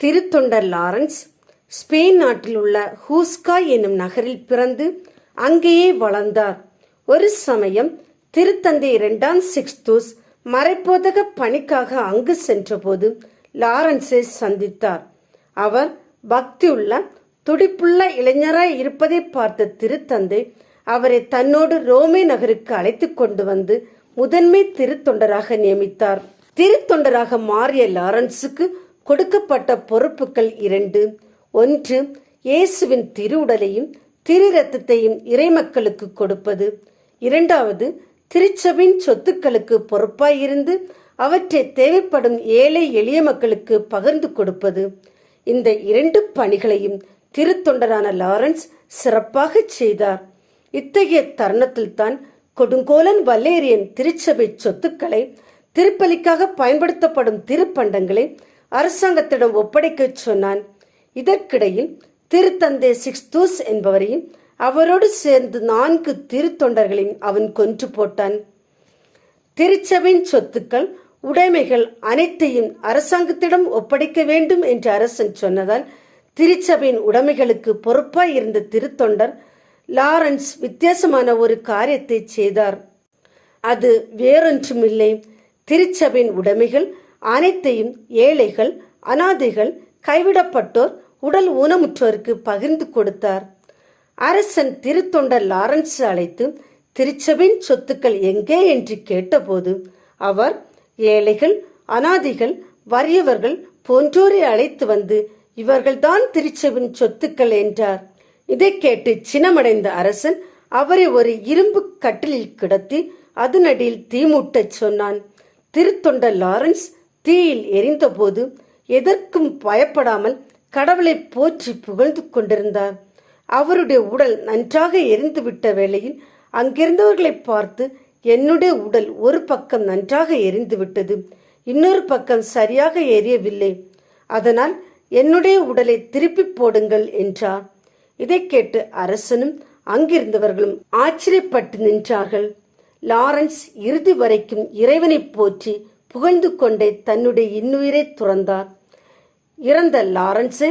திருத்தொண்டர் Lawrence Spain நாட்டில் உள்ள ஹூஸ்கா என்னும் நகரில் பிறந்து அங்கேயே வளர்ந்தார். ஒரு சமயம் திருத்தந்தை இரண்டாம் சிக்ஸ்தூஸ் மறைப்போதக பணிக்காக அங்கு சென்றபோது லாரன்ஸை சந்தித்தார். அவர் பக்தியுள்ள துடிப்புள்ள இளைஞராய் இருப்பதை பார்த்த திருத்தந்தை அவரை தன்னோடு ரோமே நகருக்கு அழைத்து கொண்டு வந்து முதன்மை திருத்தொண்டராக நியமித்தார். திருத்தொண்டராக மாறிய லாரன்ஸுக்கு கொடுக்கப்பட்ட பொறுப்புகள் இரண்டு. ஒன்று இயேசுவின் திருவுடலையும் திரு ரத்தத்தையும் இறைமக்களுக்கு கொடுப்பது. இரண்டாவது திருச்சபின் சொத்துக்களுக்கு பொறுப்பாயிருந்து அவற்றை தேவைப்படும் ஏழை எளிய மக்களுக்கு பகிர்ந்து கொடுப்பது. இந்த இரண்டு பணிகளையும் திருத்தொண்டரான லாரன்ஸ் சிறப்பாக செய்தார். இத்தகைய தருணத்தில்தான் கொடுங்கோலன் வல்லேரியன் திருச்சபை சொத்துக்களை திருப்பலிக்காக பயன்படுத்தப்படும் திருப்பண்டங்களை அரசாங்கத்திடம் ஒப்படைக்கச் சொன்னான். இதற்கிடையில் திருத்தந்தை சிக்ஸ்தூஸ் என்பவரையும் அவரோடு சேர்ந்து நான்கு திருத்தொண்டர்களையும் அவன் கொன்று போட்டான். திருச்சபையின் சொத்துக்கள் உடைமைகள் அனைத்தையும் அரசாங்கத்திடம் ஒப்படைக்க வேண்டும் என்று அரசன் சொன்னதால் திருச்சபையின் உடைமைகளுக்கு பொறுப்பாய் இருந்த திருத்தொண்டர் லாரன்ஸ் வித்தியாசமான ஒரு காரியத்தை செய்தார். அது வேறொன்றுமில்லை. திருச்சபையின் உடைமைகள் அனைத்தையும் ஏழைகள் அனாதைகள் கைவிடப்பட்டோர் உடல் ஊனமுற்றோருக்கு பகிர்ந்து கொடுத்தார். அரசன் திருத்தொண்டர் லாரன்ஸ் அழைத்து திருச்சபையின் சொத்துக்கள் எங்கே? என்று கேட்டபோது அவர் ஏழைகள் அனாதிகள் வறியவர்கள் போன்றோரை அழைத்து வந்து இவர்கள்தான் திருச்சபின் சொத்துக்கள் என்றார். இதை கேட்டு சினமடைந்த அரசன் அவரை ஒரு இரும்பு கட்டிலில் கிடத்தி அதனடியில் தீமூட்டச் சொன்னான். திருத்தொண்ட லாரன்ஸ் தீயில் எரிந்தபோது எதற்கும் பயப்படாமல் கடவுளை போற்றி புகழ்ந்து கொண்டிருந்தார். அவருடைய உடல் நன்றாக எரிந்துவிட்ட வேளையில் அங்கிருந்தவர்களை பார்த்து என்னுடைய உடல் ஒரு பக்கம் நன்றாக எரிந்துவிட்டது இன்னொரு பக்கம் சரியாக எரியவில்லை. அதனால் என்னுடைய உடலை திருப்பி போடுங்கள் என்றார். இதை கேட்டு அரசனும் அங்கிருந்தவர்களும் ஆச்சரியப்பட்டு நின்றார்கள். லாரன்ஸ் இறுதி வரைக்கும் இறைவனை போற்றி புகழ்ந்து கொண்டே தன்னுடைய இன்னுயிரை துறந்தார். இறந்த லாரன்ஸை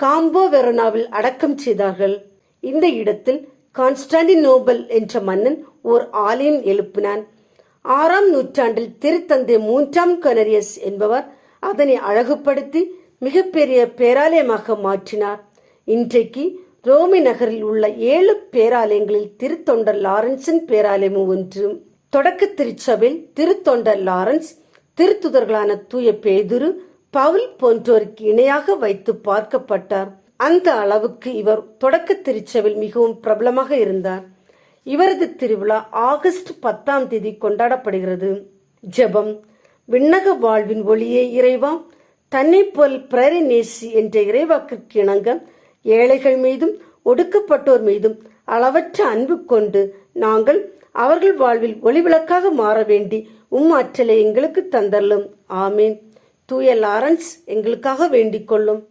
காம்போ வெரோனாவில் அடக்கம் செய்தார்கள். இந்த இடத்தில் கான்ஸ்டாண்டினோபல் என்ற மன்னன் ஓர் ஆலயம் எழுப்பினான். ஆறாம் நூற்றாண்டில் திருத்தந்தை மூன்றாம் கனரியஸ் என்பவர் அதனை அழகுபடுத்தி மிகப்பெரிய பேராலயமாக மாற்றினார். இன்றைக்கு ரோமி நகரில் உள்ள ஏழு பேராலயங்களில் திருத்தொண்டர் லாரன்ஸின் பேராலயமும் ஒன்று. தொடக்க திருச்சபையில் திருத்தொண்டர் லாரன்ஸ் திருத்துதர்களான தூய பேதுரு பவுல் போன்றோருக்கு இணையாக வைத்து பார்க்கப்பட்டார். அந்த அளவுக்கு இவர் தொடக்க திருச்சபையில் மிகவும் பிரபலமாக இருந்தார். இவரது திருவிழா ஆகஸ்ட் பத்தாம் தேதி கொண்டாடப்படுகிறது. ஜெபம் விண்ணக வாழ்வின் ஒளியே இறைவா தன்னை போல் பிரரி நேசி என்ற இறைவாக்கிற்கு இணங்க ஏழைகள் மீதும் ஒடுக்கப்பட்டோர் மீதும் அளவற்ற அன்பு கொண்டு நாங்கள் அவர்கள் வாழ்வில் ஒளிவிளக்காக மாற வேண்டி உம் ஆற்றலை எங்களுக்கு தந்தள்ளும் ஆமீன். தூய லாரன்ஸ் எங்களுக்காக வேண்டிக் கொள்ளும்.